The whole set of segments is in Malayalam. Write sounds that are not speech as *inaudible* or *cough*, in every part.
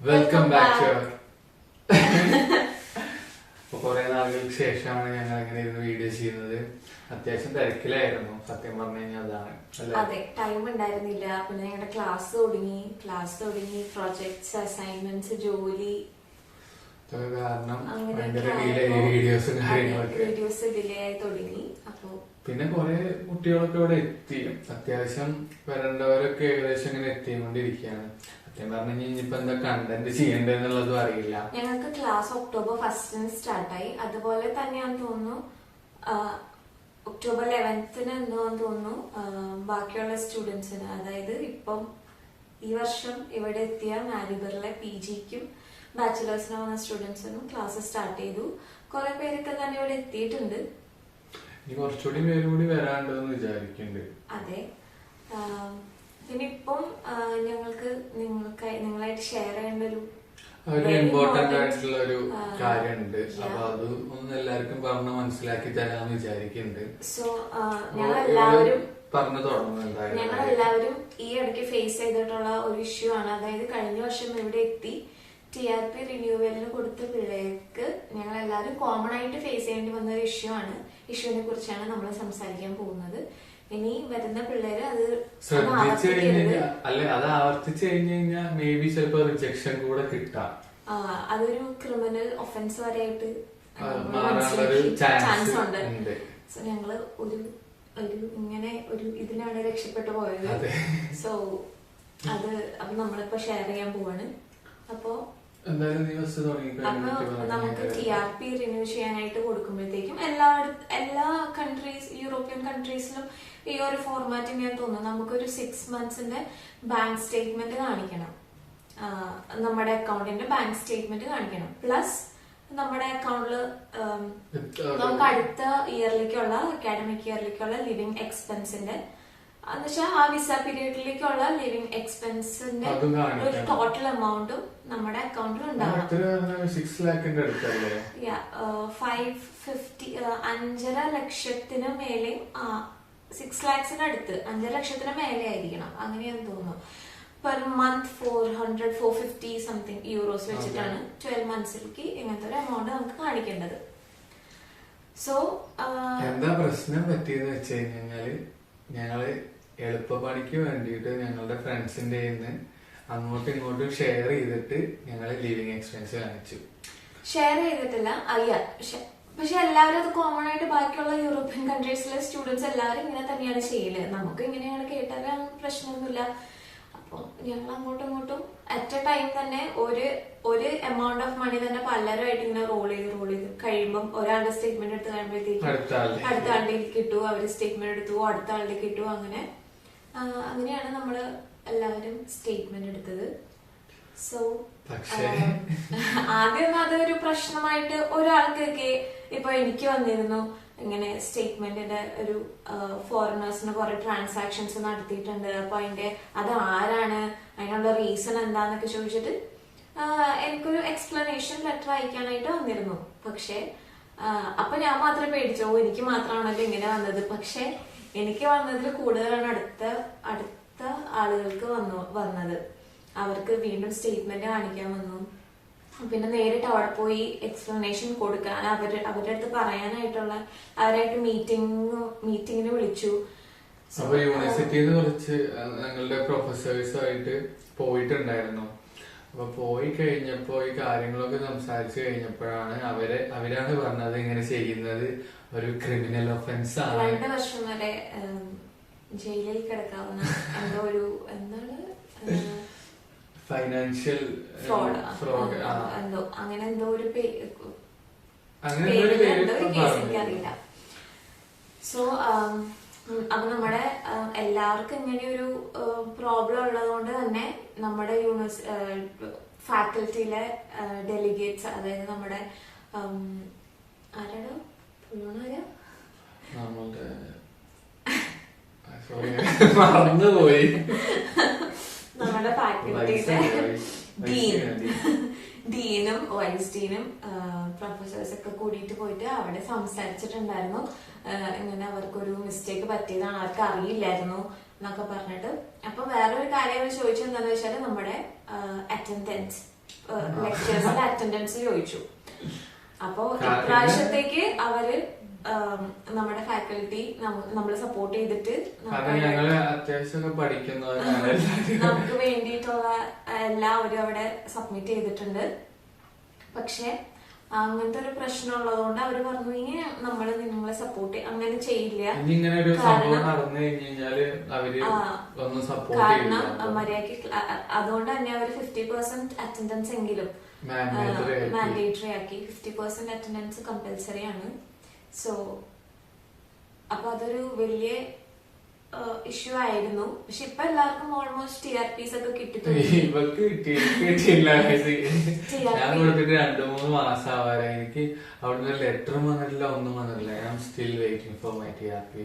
വെൽക്കം ബാക്ക് *laughs* അപ്പൊ കുറെ നാളുകൾക്ക് ശേഷമാണ് ഞങ്ങൾ അങ്ങനെ ഇരുന്ന് വീഡിയോ ചെയ്യുന്നത്. അത്യാവശ്യം തിരക്കിലായിരുന്നു സത്യം പറഞ്ഞു കഴിഞ്ഞാൽ അതാണ്. അതെ ടൈം ഉണ്ടായിരുന്നില്ല. പിന്നെ ഞങ്ങളുടെ ക്ലാസ് തുടങ്ങി. ക്ലാസ് തുടങ്ങി. പ്രോജക്ട്സ് അസൈൻമെന്റ്സ് ജോലി. കാരണം വീഡിയോസ് ഡിലേ ആയി തുടങ്ങി. അപ്പോ പിന്നെ കുറെ കുട്ടികളൊക്കെ ഇവിടെ എത്തി. അത്യാവശ്യം വരേണ്ടവരൊക്കെ ഏകദേശം ഇങ്ങനെ എത്തിക്കൊണ്ടിരിക്കുകയാണ്. സത്യം പറഞ്ഞു ഇനിയിപ്പോ എന്താ കണ്ടന്റ് ചെയ്യേണ്ടതെന്നുള്ളതും അറിയില്ല. ഞങ്ങൾക്ക് ക്ലാസ് ഒക്ടോബർ ഫസ്റ്റിന് സ്റ്റാർട്ടായി അതുപോലെ തന്നെയാന്ന് തോന്നുന്നു ഒക്ടോബർ ലെവൻത്തിന് എന്തോന്ന് തോന്നുന്നു ബാക്കിയുള്ള സ്റ്റുഡൻസിന് അതായത് ഇപ്പം ഈ വർഷം ഇവിടെ എത്തിയ മാലിബറിലെ പി ജിക്കും ബാച്ചിലേഴ്സിന് വന്ന സ്റ്റുഡൻസിനും ക്ലാസ് സ്റ്റാർട്ട് ചെയ്തു. കുറെ പേരൊക്കെ തന്നെ ഇവിടെ എത്തിയിട്ടുണ്ട്. കുറച്ചുകൂടി പേരും കൂടി വരാണ്ടെന്ന് വിചാരിക്കുന്നുണ്ട് അതെ. പിന്നെ ഇപ്പം ഞങ്ങൾക്ക് നിങ്ങൾക്ക് നിങ്ങളായിട്ട് ഷെയർ ചെയ്യേണ്ട ഒരു ഒരു ഇമ്പോർട്ടന്റ് ആയിട്ടുള്ള ഒരു കാര്യമുണ്ട്. അപ്പൊ അത് ഒന്ന് എല്ലാവർക്കും പറഞ്ഞ് മനസ്സിലാക്കി തരാന്ന് വിചാരിക്കുന്നുണ്ട് സോ എല്ലാവരും പറഞ്ഞു തുടങ്ങുന്നുണ്ടായിരുന്നു എല്ലാവരും ഈ ഇടയ്ക്ക് ഫേസ് ചെയ്തിട്ടുള്ള ഒരു ഇഷ്യൂ ആണ്. അതായത് കഴിഞ്ഞ വർഷം ഇവിടെ എത്തി ടി ആർ പി റിന്യൂവലിന് കൊടുത്ത പിള്ളേർക്ക് ഞങ്ങൾ എല്ലാവരും കോമൺ ആയിട്ട് ഫേസ് ചെയ്യേണ്ടി വന്ന ഒരു ഇഷ്യൂ ആണ്. ഇഷ്യൂവിനെ കുറിച്ചാണ് നമ്മൾ സംസാരിക്കാൻ പോകുന്നത്. ഇനി വരുന്ന പിള്ളേര് അത് അത് ശ്രദ്ധിച്ചു കഴിഞ്ഞാൽ അല്ലെ അത് ആവർത്തിച്ചു കഴിഞ്ഞു കഴിഞ്ഞാൽ മേ ബി ചിലപ്പോ റിജക്ഷൻ കൂടെ കിട്ടാം. അതൊരു ക്രിമിനൽ ഒഫൻസ് വരെയായിട്ട് ചാൻസ് ഉണ്ട്. സോ ഞങ്ങൾ ഒരു ഒരു ഇങ്ങനെ ഒരു ഇതിനാണ് രക്ഷപ്പെട്ടു പോയത്. അതെ. സോ അത് അപ്പൊ നമ്മളിപ്പോ ഷെയർ ചെയ്യാൻ പോവാണ്. അപ്പോ അപ്പൊ നമുക്ക് ടി ആർ പി റിന്യൂ ചെയ്യാനായിട്ട് കൊടുക്കുമ്പോഴത്തേക്കും എല്ലാ എല്ലാ കൺട്രീസ് യൂറോപ്യൻ കൺട്രീസിലും ഈ ഒരു ഫോർമാറ്റ് ഞാൻ തോന്നുന്നു നമുക്കൊരു സിക്സ് മന്ത്സിന്റെ ബാങ്ക് സ്റ്റേറ്റ്മെന്റ് കാണിക്കണം. നമ്മുടെ അക്കൗണ്ടിന്റെ ബാങ്ക് സ്റ്റേറ്റ്മെന്റ് കാണിക്കണം. പ്ലസ് നമ്മുടെ അക്കൗണ്ടിൽ നമുക്ക് അടുത്ത ഇയറിലേക്കുള്ള അക്കാഡമിക് ഇയറിലേക്കുള്ള ലിവിങ് എക്സ്പെൻസിന്റെ എന്നുവെച്ചാൽ ആ വിസ പീരീഡിലേക്കുള്ള ലിവിംഗ് എക്സ്പെൻസിന്റെ ഒരു ടോട്ടൽ എമൗണ്ടും നമ്മുടെ അക്കൗണ്ടിൽ ഉണ്ടാവണം. ഫൈവ് ഫിഫ്റ്റി അഞ്ചര ലക്ഷത്തിന് മേലെ സിക്സ് ലാക്സിന് അടുത്ത് അഞ്ചര ലക്ഷത്തിന് മേലെ ആയിരിക്കണം. അങ്ങനെയാണ് തോന്നുന്നു. Per month four hundred four fifty something euros വെച്ചിട്ടാണ് ട്വൽവ് മന്ത്സിലേക്ക് ഇങ്ങനത്തെ ഒരു എമൗണ്ട് നമുക്ക് കാണിക്കേണ്ടത്. സോ എന്താ പ്രശ്നം പറ്റിയെന്ന് വെച്ച് കഴിഞ്ഞാൽ ഞങ്ങൾ എളുപ്പപ്പണിക്ക് വേണ്ടിയിട്ട് ഞങ്ങളുടെ ഫ്രണ്ട്സിന്റെ നിന്ന് അങ്ങോട്ടും ഇങ്ങോട്ടും ഷെയർ ചെയ്തിട്ട് ഞങ്ങൾ ലിവിങ് എക്സ്പെൻസ് കാണിച്ചു. ഷെയർ ചെയ്തിട്ടില്ല. അറിയാം പക്ഷെ എല്ലാവരും അത് കോമൺ ആയിട്ട് ബാക്കിയുള്ള യൂറോപ്യൻ കൺട്രീസിലെ സ്റ്റുഡൻസ് എല്ലാവരും ഇങ്ങനെ തന്നെയാണ് ചെയ്യൽ. നമുക്ക് ഇങ്ങനെയാണ് കേട്ടാൽ പ്രശ്നമൊന്നുമില്ല. അപ്പോൾ ഞങ്ങൾ അങ്ങോട്ടും ഇങ്ങോട്ടും അറ്റ് എ ടൈം തന്നെ ഒരു ഒരു എമൗണ്ട് ഓഫ് മണി തന്നെ പലരുമായിട്ട് ഇങ്ങനെ റോൾ ചെയ്ത് റോൾ ചെയ്ത് കഴിയുമ്പോൾ ഒരാളുടെ സ്റ്റേറ്റ്മെന്റ് എടുത്ത് കഴിയുമ്പോഴത്തേക്കും അടുത്ത ആളുടെ. കിട്ടും അവർ സ്റ്റേറ്റ്മെന്റ് എടുത്തു അടുത്ത ആളുടെ കിട്ടും അങ്ങനെ അങ്ങനെയാണ് നമ്മൾ എല്ലാവരും സ്റ്റേറ്റ്മെന്റ് എടുത്തത്. സോ *laughs* ആദ്യം അതൊരു പ്രശ്നമായിട്ട് ഒരാൾക്കൊക്കെ ഇപ്പൊ എനിക്ക് വന്നിരുന്നു. ഇങ്ങനെ സ്റ്റേറ്റ്മെന്റിന്റെ ഒരു ഫോറിനേഴ്സിന് കുറെ ട്രാൻസാക്ഷൻസ് നടത്തിയിട്ടുണ്ട്. അപ്പൊ അതിന്റെ അത് ആരാണ്? അതിനുള്ള റീസൺ എന്താന്നൊക്കെ ചോദിച്ചിട്ട് എനിക്കൊരു എക്സ്പ്ലനേഷൻ ലെറ്റർ അയക്കാനായിട്ട് വന്നിരുന്നു. പക്ഷെ അപ്പൊ ഞാൻ മാത്രമേ പേടിച്ചോ. എനിക്ക് മാത്രമാണല്ലോ ഇങ്ങനെ വന്നത്. പക്ഷെ എനിക്ക് വന്നതിൽ കൂടുതലാണ് അടുത്ത അടുത്ത ആളുകൾക്ക് വന്നു വന്നത്. അവർക്ക് വീണ്ടും സ്റ്റേറ്റ്മെന്റ് കാണിക്കാൻ വന്നു. പിന്നെ നേരിട്ട് അവിടെ പോയി എക്സ്പ്ലനേഷൻ കൊടുക്കാൻ അവർ അവരുടെ അടുത്ത് പറയാനായിട്ടുള്ള അവരായിട്ട് മീറ്റിംഗ് മീറ്റിങ്ങിന് വിളിച്ചു. അപ്പൊ യൂണിവേഴ്സിറ്റിയിൽ കുറച്ച് ഞങ്ങളുടെ പ്രൊഫസേഴ്സുമായിട്ട് പോയിട്ടുണ്ടായിരുന്നു. അപ്പൊ പോയി കഴിഞ്ഞപ്പോ ഈ കാര്യങ്ങളൊക്കെ സംസാരിച്ചു കഴിഞ്ഞപ്പോഴാണ് അവരെ അവരാണ് പറഞ്ഞത് ഇങ്ങനെ ചെയ്യുന്നത് ഒരു ക്രിമിനൽ ഒഫൻസ് ആണ്. രണ്ട് വർഷം വരെ ജയിലിൽ കിടക്കാവുന്ന എന്തോ ഒരു എന്താണ്? ഫൈനാൻഷ്യൽ ഫ്രോഡ് എന്തോ അങ്ങനെ എന്തോ ഒരു അങ്ങനെ ഒരു പേര് സോ അപ്പൊ നമ്മുടെ എല്ലാവർക്കും ഇങ്ങനെ ഒരു പ്രോബ്ലം ഉള്ളത് കൊണ്ട് തന്നെ നമ്മുടെ യൂണിവേഴ്സ് ഫാക്കൽറ്റിയിലെ ഡെലിഗേറ്റ്സ് അതായത് നമ്മുടെ ആരാണോ? *laughs* നമ്മുടെ ഫാക്കൽറ്റിയിലെ ഡീൻ. ഡീനും വൈസ് ഡീനും പ്രൊഫസേഴ്സ് ഒക്കെ കൂടിയിട്ട് പോയിട്ട് അവിടെ സംസാരിച്ചിട്ടുണ്ടായിരുന്നു. ഇങ്ങനെ അവർക്കൊരു മിസ്റ്റേക്ക് പറ്റിയതാണ് അവർക്ക് അറിയില്ലായിരുന്നു എന്നൊക്കെ പറഞ്ഞിട്ട്. അപ്പൊ വേറൊരു കാര്യം അവർ ചോദിച്ചത് എന്താണെന്ന് വെച്ചാൽ നമ്മുടെ അറ്റൻഡൻസ് ലെക്ചേഴ്സിന്റെ അറ്റൻഡൻസ് ചോദിച്ചു. അപ്പോ ഇപ്രാവശ്യത്തേക്ക് അവർ നമ്മുടെ ഫാക്കൽറ്റി നമ്മളെ സപ്പോർട്ട് ചെയ്തിട്ട് *laughs* നമുക്ക് വേണ്ടിയിട്ടുള്ള എല്ലാം അവരും അവിടെ സബ്മിറ്റ് ചെയ്തിട്ടുണ്ട്. പക്ഷെ അങ്ങനത്തെ ഒരു പ്രശ്നം ഉള്ളതുകൊണ്ട് അവർ പറഞ്ഞു കഴിഞ്ഞാൽ നമ്മൾ നിങ്ങളെ സപ്പോർട്ട് അങ്ങനെ ചെയ്യില്ല. ഇനി കാരണം- മര്യാദയ്ക്ക് അതുകൊണ്ട് തന്നെ അവർ ഫിഫ്റ്റി പെർസെന്റ് അറ്റൻഡൻസ് എങ്കിലും. മാൻഡേറ്ററി ആക്കി. ഫിഫ്റ്റി പെർസെന്റ് അറ്റൻഡൻസ് കമ്പൽസറി ആണ്. സോ അപ്പൊ അതൊരു വലിയ ഇഷ്യൂ ആയിരുന്നു. പക്ഷെ ഇപ്പൊ എല്ലാവർക്കും ഓൾമോസ്റ്റ് ടി ആർ പിസ് ഒക്കെ കിട്ടി തുടങ്ങി. *laughs* ഇവക്ക് കിട്ടി എനിക്ക് കിട്ടിയില്ല *laughs* ഞാൻ TRP. കൊടുത്തിട്ട് രണ്ടു മൂന്ന് മാസം ആവാറ് എനിക്ക് അവിടുന്ന് ലെറ്റർ വന്നിട്ടില്ല ഒന്നും വന്നിട്ടില്ല. I am still waiting for my T R P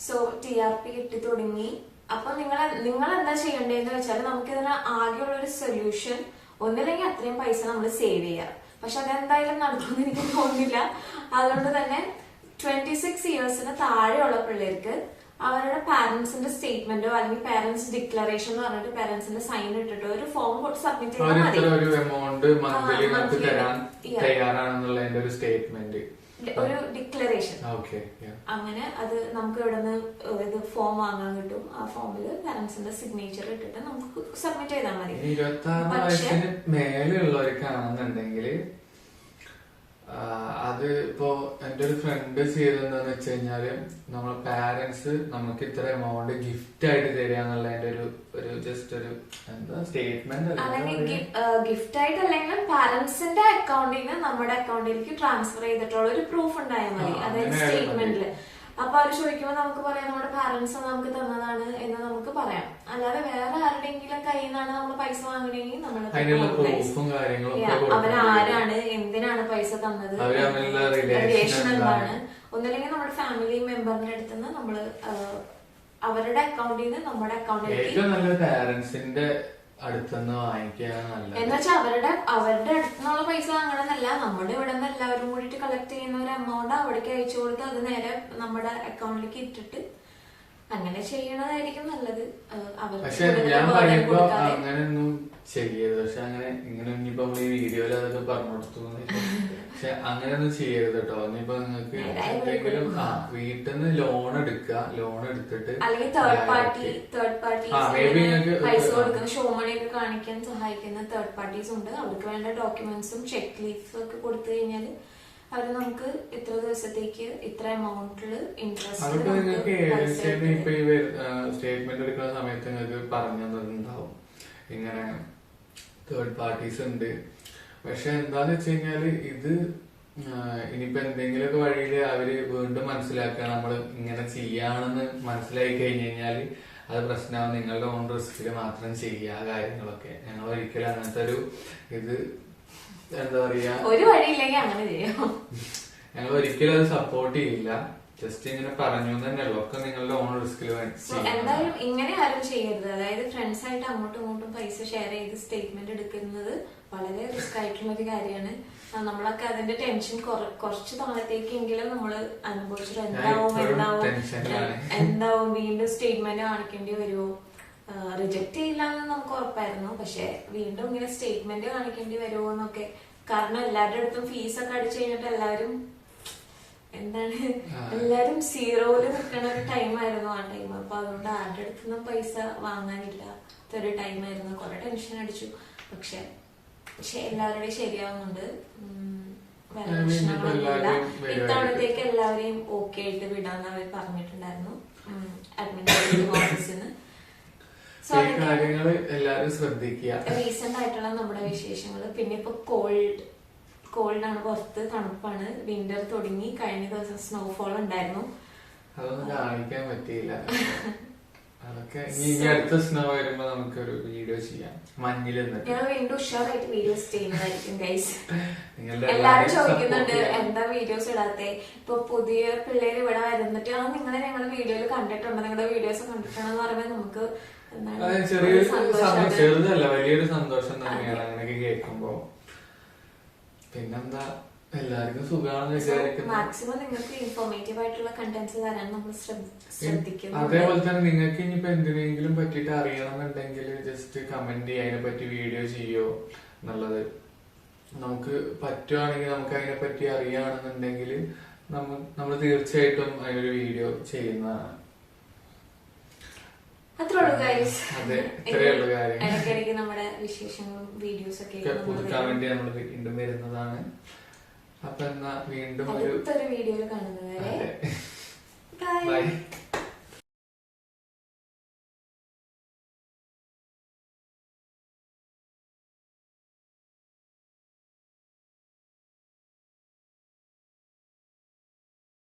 so T R P കിട്ടി തുടങ്ങി. അപ്പൊ നിങ്ങൾ നിങ്ങൾ എന്താ ചെയ്യേണ്ടതെന്ന് വെച്ചാൽ നമുക്ക് ഇതിന് ആകെയുള്ള ഒരു സൊല്യൂഷൻ ഒന്നില്ലെങ്കിൽ അത്രയും പൈസ നമ്മൾ സേവ് ചെയ്യാം. പക്ഷെ അതെന്തായാലും നടക്കുമെന്ന് എനിക്ക് തോന്നുന്നില്ല. അതുകൊണ്ട് തന്നെ ട്വന്റി സിക്സ് ഇയേഴ്സിന് താഴെയുള്ള പിള്ളേർക്ക് അവരുടെ പാരന്റ്സിന്റെ സ്റ്റേറ്റ്മെന്റോ അല്ലെങ്കിൽ പാരന്റ്സ് ഡിക്ലറേഷൻ എന്ന് പറഞ്ഞിട്ട് പാരന്റ്സിന്റെ സൈൻ ഇട്ടിട്ടോ ഒരു ഫോം സബ്മിറ്റ് ചെയ്താൽ മതി. ഒരു എമൗണ്ട് മന്ത്ലി ആ, നമുക്ക് monthly. തരാൻ തയ്യാറാണെന്നുള്ളതിന്റെ ഒരു സ്റ്റേറ്റ്മെന്റ് ഒരു ഡിക്ലറേഷൻ. അങ്ങനെ അത് നമുക്ക് ഇവിടെ നിന്ന് ഇത് ഫോം വാങ്ങാൻ കിട്ടും. ആ ഫോമിൽ പാരന്റ്സിന്റെ സിഗ്നേച്ചർ ഇട്ടിട്ട് നമുക്ക് സബ്മിറ്റ് ചെയ്താൽ മതി. അത് ഇപ്പോ എന്റെ ഒരു ഫ്രണ്ട് ചെയ്തെന്താന്ന് വെച്ച് കഴിഞ്ഞാൽ നമ്മളെ പാരന്റ്സ് നമുക്ക് ഇത്ര എമൗണ്ട് ഗിഫ്റ്റ് ആയിട്ട് തരിക എന്നുള്ളതിന്റെ ഒരു ഒരു ജസ്റ്റ് ഒരു എന്താ സ്റ്റേറ്റ്മെന്റ് ഗിഫ്റ്റ് ആയിട്ട് അല്ലെങ്കിൽ പാരന്റ്സിന്റെ അക്കൗണ്ടിൽ നിന്ന് നമ്മുടെ അക്കൗണ്ടിലേക്ക് ട്രാൻസ്ഫർ ചെയ്തിട്ടുള്ള ഒരു പ്രൂഫ് ഉണ്ടായാൽ മതി. അതായത് സ്റ്റേറ്റ്മെന്റിൽ അപ്പൊ അവർ ചോദിക്കുമ്പോൾ നമുക്ക് പറയാം നമ്മുടെ പാരന്റ്സ് നമുക്ക് തന്നതാണ് എന്ന് നമുക്ക് പറയാം. അല്ലാതെ വേറെ ആരുടെങ്കിലും കയ്യിൽ നിന്നാണ് നമ്മൾ പൈസ വാങ്ങണമെങ്കിൽ നമ്മൾ. അവരാരാണ് എന്തിനാണ് പൈസ തന്നത്? റിലേഷൻ എന്താണ്? എന്താണ്? ഒന്നില്ലെങ്കിൽ നമ്മുടെ ഫാമിലി മെമ്പറിന്റെ അടുത്ത് നിന്ന് നമ്മൾ അവരുടെ അക്കൗണ്ടിൽ നിന്ന് നമ്മുടെ അക്കൗണ്ടിലേക്ക് ഏറ്റവും നല്ല പാരന്റ്സിന്റെ അടുത്തുനിന്ന് വാങ്ങിക്കുകയാണ് അവരുടെ അവരുടെ അടുത്തുനിന്നുള്ള പൈസ അങ്ങനെന്നല്ല നമ്മുടെ ഇവിടെ നിന്ന് എല്ലാവരും കൂടിയിട്ട് കളക്ട് ചെയ്യുന്ന ഒരു എമൗണ്ട് അവിടേക്ക് അയച്ചു കൊടുത്ത് അത് നേരെ നമ്മുടെ അക്കൗണ്ടിലേക്ക് ഇട്ടിട്ട് അങ്ങനെ ചെയ്യണതായിരിക്കും നല്ലത്. പക്ഷെ ഞാൻ പറയുമ്പോ. അങ്ങനെയൊന്നും ചെയ്യരുത്. പക്ഷെ അങ്ങനെ ഇങ്ങനെ ഇനിയിപ്പോ ഈ വീഡിയോയിൽ അതൊക്കെ പറഞ്ഞു കൊടുത്തു പക്ഷെ അങ്ങനെയൊന്നും ചെയ്യരുത് കേട്ടോ. ഇനിയിപ്പോ നിങ്ങൾക്ക് എന്തെങ്കിലും വീട്ടിൽ നിന്ന് ലോൺ എടുക്കുക. ലോൺ എടുത്തിട്ട് അല്ലെങ്കിൽ തേർഡ് പാർട്ടി തേർഡ് പാർട്ടി പൈസ കൊടുക്കുന്ന ഷോ കാണിക്കാൻ സഹായിക്കുന്ന തേർഡ് പാർട്ടീസ് ഉണ്ട്. അവർക്ക് വേണ്ട ഡോക്യുമെന്റ്സും ചെക്ക് ലീഫും ഒക്കെ കൊടുത്തു കഴിഞ്ഞാൽ അവർ നമുക്ക് ഇത്ര ദിവസത്തേക്ക് ഇത്ര എമൗണ്ടിൽ ഇൻട്രസ്റ്റ് സ്റ്റേറ്റ്മെന്റ് എടുക്കുന്ന സമയത്ത് നിങ്ങൾക്ക് പറഞ്ഞു തന്നിട്ടുണ്ടാവും ഇങ്ങനെ തേർഡ് പാർട്ടീസ് ഉണ്ട്. പക്ഷെ എന്താന്ന് വെച്ച് കഴിഞ്ഞാൽ ഇത് ഇനിയിപ്പോ എന്തെങ്കിലുമൊക്കെ വഴിയിൽ അവർ വീണ്ടും മനസ്സിലാക്കുക നമ്മൾ ഇങ്ങനെ ചെയ്യാണെന്ന് മനസ്സിലാക്കി കഴിഞ്ഞു കഴിഞ്ഞാൽ അത് പ്രശ്നമാവും. നിങ്ങളുടെ ഓൺ റിസ്കിൽ മാത്രം ചെയ്യുക കാര്യങ്ങളൊക്കെ. ഞങ്ങൾ ഒരിക്കലും അങ്ങനത്തെ ഒരു ഇത് എന്താ പറയാ? ഒരു വഴിയില്ലെങ്കിൽ അങ്ങനെ ചെയ്യാം. ഞങ്ങൾ ഒരിക്കലും അത് സപ്പോർട്ട് ചെയ്യില്ല. ജസ്റ്റ് ഇങ്ങനെ പറഞ്ഞു തന്നെ ഉള്ളു ഒക്കെ നിങ്ങളുടെ ഓൺ റിസ്കിൽ എന്തായാലും ഇങ്ങനെ ആരും ചെയ്യരുത്. അതായത് ഫ്രണ്ട്സ് ആയിട്ട് അങ്ങോട്ടും ഇങ്ങോട്ടും പൈസ ഷെയർ ചെയ്ത് സ്റ്റേറ്റ്മെന്റ് എടുക്കുന്നത് വളരെ റിസ്ക് ആയിട്ടുള്ള ഒരു കാര്യമാണ്. നമ്മളൊക്കെ അതിന്റെ ടെൻഷൻ കുറച്ച് നാളത്തേക്കെങ്കിലും നമ്മൾ അനുഭവിച്ചിട്ട് എന്താവും എന്താവും. എന്താവും വീണ്ടും സ്റ്റേറ്റ്മെന്റ് കാണിക്കേണ്ടി വരുമോ റിജക്ട് ചെയ്യില്ല എന്ന് നമുക്ക് ഉറപ്പായിരുന്നു. പക്ഷെ വീണ്ടും ഇങ്ങനെ സ്റ്റേറ്റ്മെന്റ് കാണിക്കേണ്ടി വരുമോ എന്നൊക്കെ കാരണം എല്ലാവരുടെ അടുത്തും ഫീസ് ഒക്കെ അടിച്ചു കഴിഞ്ഞിട്ട് എല്ലാവരും എന്താണ്. എല്ലാരും സീറോയിൽ നിൽക്കുന്ന ഒരു ടൈം ആയിരുന്നു ആ ടൈം അപ്പൊ അതുകൊണ്ട് ആരുടെ അടുത്തുനിന്നും പൈസ വാങ്ങാനില്ല. ഒരു ടൈം ആയിരുന്നു. കുറെ ടെൻഷൻ അടിച്ചു. പക്ഷെ എല്ലാവരുടെയും ശരിയാവുന്നുണ്ട്. വേറെ പ്രശ്നങ്ങളൊന്നുമില്ല. ഇത്തവണത്തേക്ക് എല്ലാവരെയും ഓക്കെ ആയിട്ട് വിടാന്ന് അവർ പറഞ്ഞിട്ടുണ്ടായിരുന്നു. അഡ്മിൻ ഓഫീസിൽ നിന്ന് സോ ഈ എല്ലാരും ശ്രദ്ധിക്കുക. റീസെന്റ് ആയിട്ടുള്ള നമ്മുടെ വിശേഷങ്ങൾ പിന്നെ ഇപ്പൊ കോൾഡ് കോൾഡ് ആണ് പുറത്ത് തണുപ്പാണ്. വിന്റർ തുടങ്ങി. കഴിഞ്ഞ ദിവസം സ്നോഫോൾ ഉണ്ടായിരുന്നു. അതൊന്നും കാണിക്കാൻ പറ്റിയില്ല. *laughs* അതൊക്കെ ഇനി ഇനി അടുത്ത സ്നോ വരുമ്പോ നമുക്കൊരു വീഡിയോ ചെയ്യാം. മഞ്ഞിൽ ഞങ്ങൾ വീണ്ടും ഉഷാറായിട്ട് വീഡിയോസ് ചെയ്യുന്നതായിരിക്കും ഗൈസ് നിങ്ങളുടെ എല്ലാരും എല്ലാവരെയും ചോദിക്കുന്നുണ്ട് എന്താ വീഡിയോസ് ഇടാത്തെ? ഇപ്പൊ പുതിയ പിള്ളേര് ഇവിടെ വരുന്നിട്ട് ആ നിങ്ങളെ ഞങ്ങളുടെ വീഡിയോയിൽ കണ്ടിട്ടുണ്ട് നിങ്ങളുടെ വീഡിയോസ് പറയുമ്പോൾ നമുക്ക് ചെറിയൊരു സന്തോഷം ചെറുതല്ല വലിയൊരു സന്തോഷം തന്നെയാണ് അങ്ങനെയൊക്കെ കേൾക്കുമ്പോ. പിന്നെന്താ? എല്ലാവർക്കും സുഖമാണെന്ന് വിചാരിക്കുന്നു. മാക്സിമം നിങ്ങൾക്ക് ഇൻഫോർമേറ്റീവ് ആയിട്ടുള്ള കണ്ടന്റ്സ് തരാൻ നമ്മൾ ശ്രദ്ധ- ശ്രദ്ധിക്കുന്നുണ്ട്. അതേപോലെ തന്നെ നിങ്ങൾക്ക് ഇനിയിപ്പോ എന്തിനെങ്കിലും പറ്റിയിട്ട് അറിയണമെന്നുണ്ടെങ്കിൽ ജസ്റ്റ് കമന്റ് ചെയ്യുക. അതിനെ പറ്റി വീഡിയോ ചെയ്യോ എന്നുള്ളത് നമുക്ക് പറ്റുവാണെങ്കിൽ നമുക്ക് അതിനെ പറ്റി അറിയുകയാണെന്നുണ്ടെങ്കിൽ നമ്മ നമ്മൾ തീർച്ചയായിട്ടും അതിനൊരു വീഡിയോ ചെയ്യുന്നതാണ്. ഇടയ്ക്കിടയ്ക്ക് നമ്മുടെ വിശേഷങ്ങളും വീഡിയോസ് ഒക്കെ ഒക്കെ പുതുക്കാൻ വേണ്ടി നമ്മൾ വീണ്ടും വരുന്നതാണ്. അപ്പൊ എന്നാ വീണ്ടും ഒരു വീഡിയോയിൽ കാണുന്നത് വരെ ബൈ ബൈ